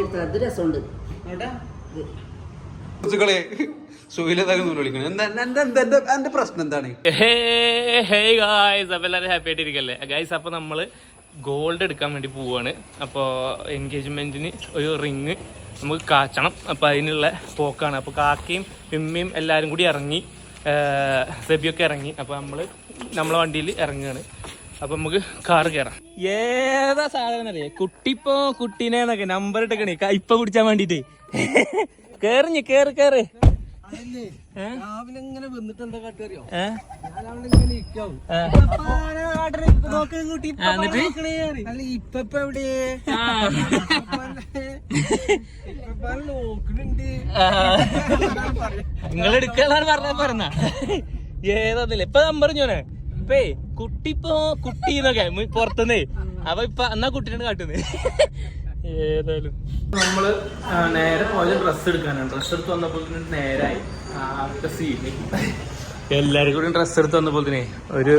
എടുത്ത് അത് രസമുണ്ട്. സുഹൃത്തുക്കളെ സുഖിലതാകുന്നു എന്റെ പ്രശ്നം എന്താണ്? അപ്പൊ എല്ലാവരും ഹാപ്പി ആയിട്ടിരിക്കല്ലേ? ഗായ്സ് അപ്പൊ നമ്മൾ ഗോൾഡ് എടുക്കാൻ വേണ്ടി പോവാണ്. അപ്പോൾ എൻഗേജ്മെന്റിന് ഒരു റിങ് നമുക്ക് കാച്ചണം. അപ്പൊ അതിനുള്ള പോക്കാണ്. അപ്പൊ കാക്കയും പിമ്മയും എല്ലാരും കൂടി ഇറങ്ങി സെബിയൊക്കെ ഇറങ്ങി. അപ്പൊ നമ്മൾ നമ്മളെ വണ്ടിയിൽ ഇറങ്ങുകയാണ്. അപ്പൊ നമുക്ക് കാർ കയറാം ഏതാ സാധനം അറിയേ കുട്ടിപ്പോ കുട്ടീനെ എന്നൊക്കെ നമ്പർ ഇട്ടേക്കണേ ഇപ്പൊ കുടിച്ചാൻ വേണ്ടിട്ട്. കേറിഞ്ഞ് കേറ് കേറ്? രാവിലെ ഇങ്ങനെ വന്നിട്ട് എന്താ ഇപ്പൊ എവിടെ? നിങ്ങൾ എടുക്കാന്നാണ് പറഞ്ഞ. പറഞ്ഞ ഏതാന്നില്ല ഇപ്പൊ നമ്പർ ഞാൻ ഇപ്പേ കുട്ടിപ്പോ കുട്ടി എന്നൊക്കെ പുറത്തുനിന്ന് അപ്പൊ ഇപ്പൊ എന്നാ കുട്ടീനെ കാട്ടുന്നത് ഏതായാലും. നമ്മൾ നേരെ പോയത് ഡ്രസ്സ് എടുക്കാനാണ്. ഡ്രസ്സ് എടുത്ത് വന്നപ്പോൾ നേരായി. എല്ലാരും കൂടി ഡ്രസ്സ് എടുത്ത് വന്നപ്പോൾ ഒരു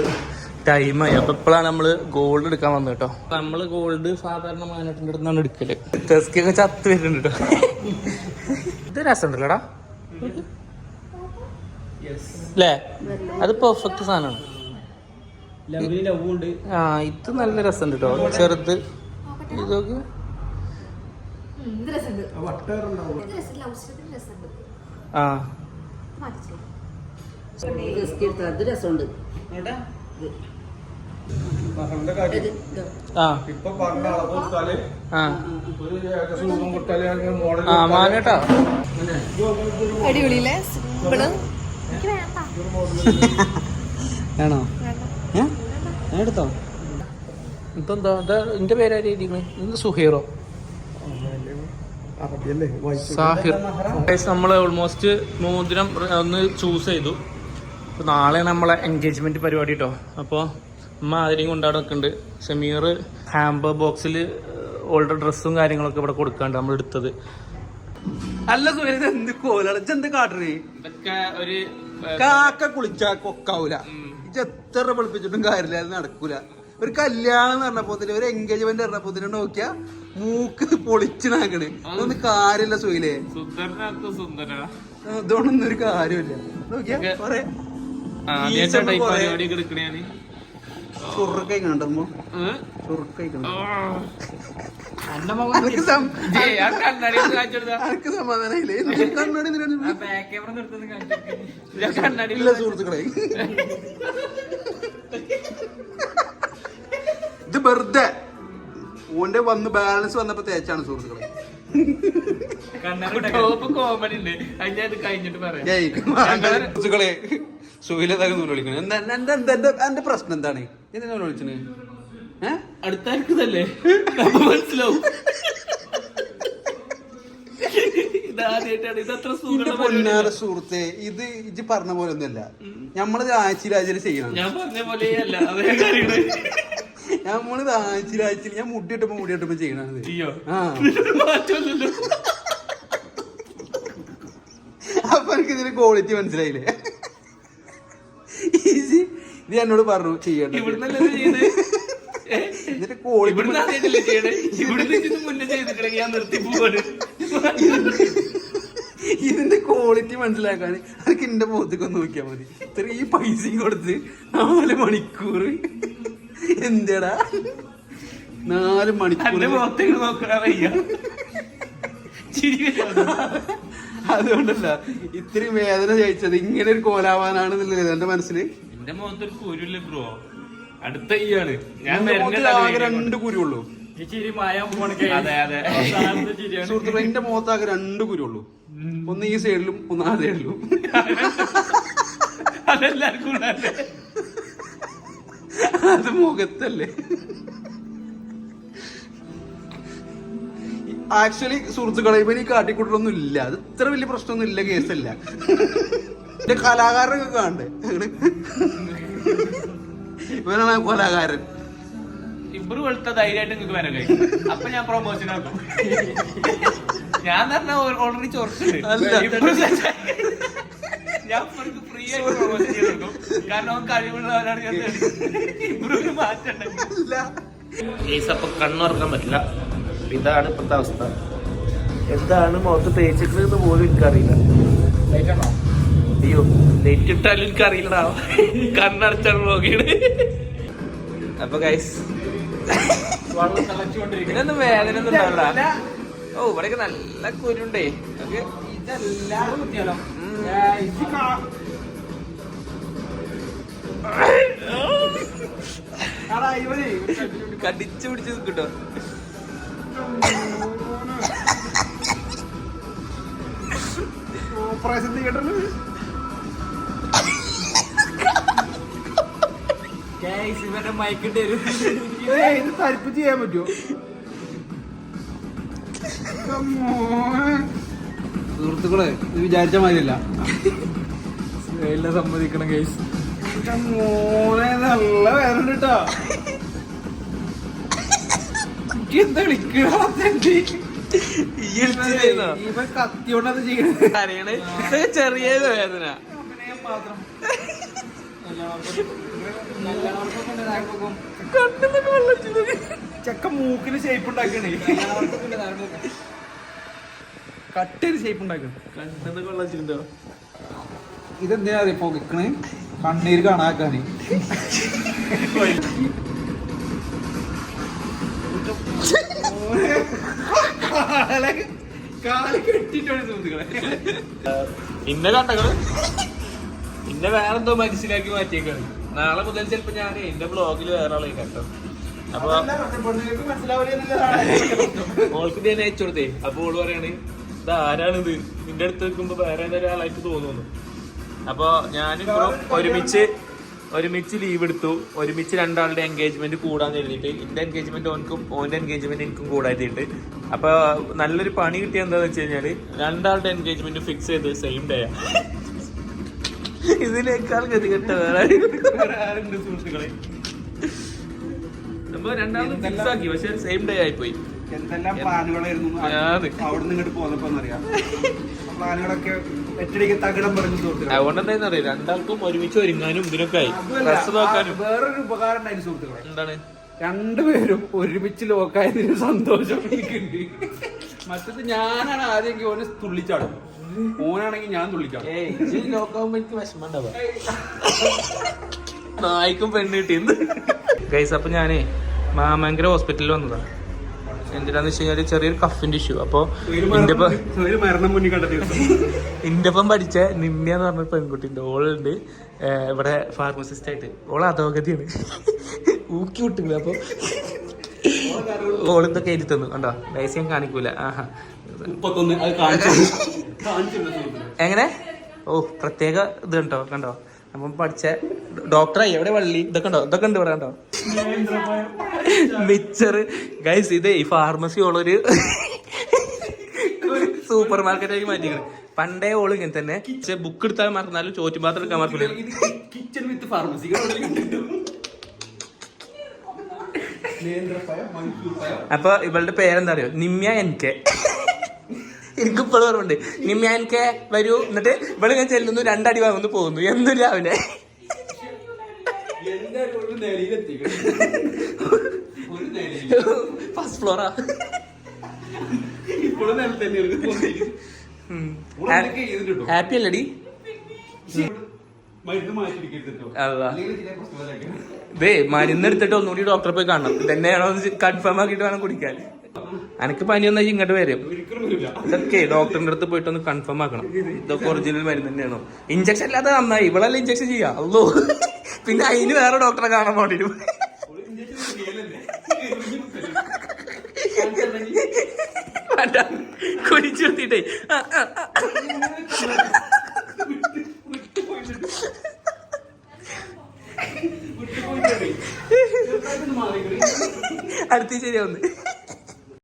ടൈമായി അപ്പൊ ഇപ്പോഴാണ് നമ്മൾ ഗോൾഡ് എടുക്കാൻ വന്നത് കേട്ടോ. നമ്മൾ ഗോൾഡ് സാധാരണ മാനേട്ടിന്റെ അടുത്താണ് എടുക്കൽ. ടെസ്കൊക്കെ ചത്ത് വരുന്നുണ്ട് കേട്ടോ. ഇത് രസമുണ്ടല്ലോടാ? അല്ലേ? അത് പെർഫെക്റ്റ് സാധനമാണ്. ആ ഇത് നല്ല രസമുണ്ട് കേട്ടോ ചെറുത്. ഇതൊക്കെ ആ അത് രസമുണ്ട്. അടിപൊളിയില്ലേ? സിമ്പിൾ? ഞാൻ എടുത്തോ? ഇതെന്താ? എന്റെ പേരാര് എഴുതിക്കണേ ഇത് സുഹീറോ? സാഹിർ. നമ്മൾ ഓൾമോസ്റ്റ് മോതിരം ഒന്ന് ചൂസ് ചെയ്തു. നാളെ നാളെയാണ് നമ്മളെ എൻഗേജ്മെന്റ് പരിപാടി കേട്ടോ അപ്പോൾ അമ്മ ആരെയും കൊണ്ടാടെ നിൽക്കുന്നുണ്ട് ഷമീർ ഹാമ്പർ ബോക്സിൽ ഓൾഡർ ഡ്രസ്സും കാര്യങ്ങളൊക്കെ ഇവിടെ കൊടുക്കാണ്ട് നമ്മൾ എടുത്തത്. അല്ല സുഹൃത്ത് എന്ത് കോലടച്ച് എന്ത് കാട്ടണേ? ഇതൊക്കെ ഒരു കാക്ക കുളിച്ചാ കൊക്കാവൂല. ഇത് എത്ര വെളുപ്പിച്ചിട്ടും കാര്യമില്ല അത് നടക്കൂല. ഒരു കല്യാണം എന്ന് പറഞ്ഞപ്പോ ഒരു എൻഗേജ്മെന്റ് പറഞ്ഞപ്പോ നോക്കിയാ മൂക്ക് പൊളിച്ചു നാക്കണ് അതൊന്നും കാര്യമില്ല സുഹിലേ. അതുകൊണ്ടൊന്നും ഇതുകൊണ്ടൊന്നും ഒരു കാര്യമില്ല. നോക്കിയാ. കൊറേ ചുറുക്കൈ കണ്ടമ്മോ ചുറുക്കൈ കണ്ടു? കണ്ണാടി ഇല്ല സുഹൃത്തുക്കളെ. ഇത് വെറുതെ. ഓന്റെ വന്ന് ബാലൻസ് വന്നപ്പോ തേച്ചാണ് സുഹൃത്തുക്കളെ. സുഹൃത്തുക്കളെ സുഖിലതാകുന്നു വിളിക്കണം? എന്താ എന്താ എന്താ എന്താ എന്റെ പ്രശ്നം എന്താണ്? എന്തിനാ വിളിച്ചത്? അപ്പൊ മനസ്സിലാവും. ഇതാദ്യമായിട്ടാണ് പൊന്നാര. സുഹൃത്തെ ഇത് ഇത് പറഞ്ഞ പോലെ ഒന്നുമല്ല. നമ്മളത് ആഴ്ചയിൽ ആഴ്ചയിൽ ചെയ്യണം. ഞാൻ പറഞ്ഞ അതേ കാര്യം നമ്മളിത് ആഴ്ചയിൽ ആഴ്ചയിൽ ഞാൻ മുടി ഇട്ടപ്പോ മുടി ഇട്ടപ്പോ ചെയ്യണത്. അപ്പൊ എനിക്ക് ഇതിന്റെ ക്വാളിറ്റി മനസ്സിലായില്ലേ? ഇത് എന്നോട് പറഞ്ഞു ചെയ്യണ്ട ഇവിടുന്നല്ലേ ഇത് ഇതിന്റെ ക്വാളിറ്റി മനസ്സിലാക്കാൻ അതൊക്കെ എന്റെ മുഖത്തേക്ക് ഒന്ന് നോക്കിയാൽ മതി. ഇത്രയും പൈസയും കൊടുത്ത് നാല് മണിക്കൂർ. എന്തേടാ? നാല് മണിക്കൂർ. അതുകൊണ്ടല്ല ഇത്രയും വേദന ജയിച്ചത് ഇങ്ങനെ ഒരു കോലാവാനാണെന്നുള്ളത് എന്റെ മനസ്സിൽ എന്റെ മുഖത്തൊരു ബ്രോ അടുത്ത ഞാൻ മുഖത്തിൽ ആകെ വരുന്നില്ല രണ്ട് കുരുള്ളൂ അതെ അതെ. സുഹൃത്തുക്കളെ എന്റെ മുഖത്താകെ രണ്ട് കുരുള്ളൂ ഒന്ന് ഈ സൈഡിലും ഒന്ന് ആ സൈഡിലും. അതെല്ലാവർക്കും ഉണ്ടല്ലേ അത് മുഖത്തല്ലേ? ആക്ച്വലി സുഹൃത്തുക്കളെ ഇവന് ഈ കാട്ടിക്കൂട്ടലൊന്നും ഇല്ല. അത് ഇത്ര വലിയ പ്രശ്നമൊന്നും ഇല്ല കേസല്ല. എന്റെ കലാകാരനൊക്കെ കാണണ്ടേ? ഇവനാണ് കൊലാകാരൻ ഇബ്രു വെളുത്ത ധൈര്യമായിട്ട് നിങ്ങൾക്ക് വരാൻ കഴിയും. അപ്പൊ ഞാൻ പ്രൊമോഷൻ ആക്കും. ഞാൻ തന്നെ ഓൾറെഡി ചോർച്ചിട്ടുണ്ട് ഞാൻ ഫ്രീ ആയിട്ട് പ്രൊമോഷൻ ചെയ്ത് കാരണം അവൻ കഴിവുള്ളവരാണ് ഞാൻ ഇബ്രുവിന് മാറ്റണ്ട അപ്പൊ കണ്ണുറക്കാൻ പറ്റില്ല. ഇതാണ് ഇപ്പോഴത്തെ അവസ്ഥ. എന്താണ് മുഖത്ത് തേച്ചിട്ടുള്ളത് പോലും എനിക്കറിയില്ല. അയ്യോ നെറ്റ് ഇട്ടാലും എനിക്കറിയില്ലടാ. കണ്ണടച്ചാണ് നോക്കിയത് അപ്പൊ ഗൈസ് ഇതിനൊന്നും വേദന ഒന്നും ഉണ്ടാവില്ല. ഓ ഇവിടെയൊക്കെ നല്ല കുരുണ്ടേ. കടിച്ചു പിടിച്ച് നിൽക്കട്ടോ. ഓപ്പറേഷൻ തിയേറ്ററിൽ ഇവരുടെ മയക്കിട്ട് വരും ഇത് തരിപ്പ് ചെയ്യാൻ പറ്റുമോ? സുഹൃത്തുക്കളെ ഇത് വിചാരിച്ച മാതിരിയല്ല. എല്ലാം സമ്മതിക്കണം ഗൈസ് മോനെ നല്ല വേദന കേട്ടോ. എന്താ കത്തിയോണ്ടത് ചെയ്യണത്. ചെറിയ വേദന. ചെക്ക മൂക്കിന് ഷേപ്പ് ഉണ്ടാക്കണേ. കട്ടൊരു ഷേപ്പ് ഉണ്ടാക്കണം ഇതെന്തിനാ അറിയ? പൊകിക്കണേ കണ്ണീര് കാണാക്കാന്. കാൽ കെട്ടിട്ടാണ് സുഹൃത്തുക്കളെ. ഇന്നെ കണ്ടകൾ ഇന്നെ വേറെന്തോ മനസ്സിലാക്കി മാറ്റിയേക്കാണ്. നാളെ മുതൽ ചിലപ്പോ ഞാൻ എന്റെ ബ്ലോഗിൽ വേറെ ആളെ കേട്ടോ അപ്പൊ ഓൾക്ക് ഞാൻ അയച്ചു കൊടുത്തേ അപ്പൊ ഓൾ പറയാണ് ഇത് ആരാണിത്? നിന്റെ അടുത്ത് നിൽക്കുമ്പോ വേറെ ഒരാളായിട്ട് തോന്നുന്നു. അപ്പൊ ഞാനിപ്പോ ഒരുമിച്ച് ഒരുമിച്ച് ലീവ് എടുത്തു. ഒരുമിച്ച് രണ്ടാളുടെ എൻഗേജ്മെന്റ് കൂടാന്ന് എഴുതിയിട്ട്. എന്റെ എൻഗേജ്മെന്റ് ഓൻക്കും ഓന്റെ എൻഗേജ്മെന്റ് എനിക്കും കൂടാതിട്ട് അപ്പൊ നല്ലൊരു പണി കിട്ടിയ എന്താന്ന് വെച്ച് കഴിഞ്ഞാൽ രണ്ടാളുടെ എൻഗേജ്മെന്റ് ഫിക്സ് ചെയ്ത് സെയിം ഡേ ഇതിനേക്കാൾ ഗതികെട്ട വേറെ സുഹൃത്തുക്കളെ. നമ്മൾ രണ്ടാമത് ഫിക്സ് ആക്കി പക്ഷെ സെയിം ഡേ എന്തെല്ലാം പ്ലാനുകളായിരുന്നു അതെ. അവിടെ നിന്ന് ഇങ്ങോട്ട് പോന്നപ്പോ അറിയാം പ്ലാനുകളൊക്കെ ഒറ്റടിക്ക് തകിടം പറഞ്ഞു സുഹൃത്തുക്കളെ. അതുകൊണ്ട് എന്താ അറിയാം? രണ്ടാൾക്കും ഒരുമിച്ച് ഒരുങ്ങാനും ഇതിനൊക്കെ ആയി. ഡ്രസ് നോക്കാനും. വേറൊരു ഉപകാരം ഉണ്ടായിരുന്നു സുഹൃത്തുക്കളെ. എന്താണ്? രണ്ടുപേരും ഒരുമിച്ച് ലോക്കായതിന് സന്തോഷം. എനിക്കുണ്ട് മറ്റത് ഞാനാണ് ആദ്യം ഓനെ തുള്ളിച്ചാടും. ഓനാണെങ്കിൽ ഞാൻ തുള്ളിക്കാം. ലോക്കാവുമ്പോ എനിക്ക് നായ്ക്കും പെണ്ണ് കിട്ടിയത് ഗൈസ് അപ്പൊ ഞാനേ മാമങ്കര ഹോസ്പിറ്റലിൽ വന്നതാ. എന്തിനാന്ന് വെച്ച് കഴിഞ്ഞാൽ ചെറിയൊരു കഫിന്റെ ഇഷ്യൂ അപ്പൊ ഇന്റെ ഒപ്പം പഠിച്ച നിമ്യ എന്ന് പറഞ്ഞ പെൺകുട്ടിണ്ട് ഓളുണ്ട് ഇവിടെ ഫാർമസിസ്റ്റ് ആയിട്ട്. ഓൾ അധോഗതിയാണ്. ഊക്കി വിട്ടില്ല അപ്പൊ ഓളിന്തൊക്കെ എഴുതി തന്നു. കണ്ടോ? ഞാൻ കാണിക്കൂല. ആഹാ. എങ്ങനെ? ഓ പ്രത്യേക ഇത് കണ്ടോ? കണ്ടോ? അപ്പം പഠിച്ച ഡോക്ടറായി എവിടെ വള്ളി? ഇതൊക്കെ ഉണ്ടോ ഇതൊക്കെ ഉണ്ട് ഇവിടെ കണ്ടോ? മിച്ചർ ഗൈസ് ഇത് ഈ ഫാർമസി ഉള്ളൊരു സൂപ്പർ മാർക്കറ്റായി മാറ്റിക്കണം പണ്ടേ ഓൾ ഇങ്ങനെ തന്നെ. ബുക്ക് എടുത്താൽ മറന്നാലും ചോറ്റുപാത്രം എടുക്കാൻ മറക്കില്ല കിച്ചൺ വിത്ത് ഫാർമസി അപ്പൊ ഇവളുടെ പേരെന്താ അറിയോ നിമ്യ എൻ കെ. എനിക്ക് ഇപ്പോഴും ഓർമ്മയുണ്ട്. നിമ്യ എൻ കെ വരൂ. എന്നിട്ട് ഇവിടെ ഞാൻ ചെല്ലുന്നു രണ്ടടി വാങ്ങുന്നു പോകുന്നു. എന്നും രാവിലെ. ഒരു നിലയിൽ ഫസ്റ്റ് ഫ്ലോറാ ഹാപ്പി അല്ലടി? മരുന്ന് മാറ്റിയിരിക്കരുത് ദേ മരുന്ന് എടുത്തിട്ട് ഒന്നുകൂടി ഡോക്ടറെ പോയി കാണണം. തന്നെയാണോ കൺഫേം ആക്കിയിട്ട് വേണം കുടിക്കാൻ. അനക്ക് പനി വന്നാൽ ഇങ്ങോട്ട് വരും. ഇതൊക്കെ ഡോക്ടറിന്റെ അടുത്ത് പോയിട്ട് ഒന്ന് കൺഫേം ആക്കണം. ഇതൊക്കെ ഒറിജിനൽ മരുന്ന് തന്നെയാണോ ഇഞ്ചക്ഷൻ അല്ലാതെ നന്നായി. ഇവളല്ല ഇഞ്ചക്ഷൻ ചെയ്യാ? അല്ലോ പിന്നെ അതിന് വേറെ ഡോക്ടറെ കാണാൻ വേണ്ടി വരും വേണ്ട കുടിച്ചു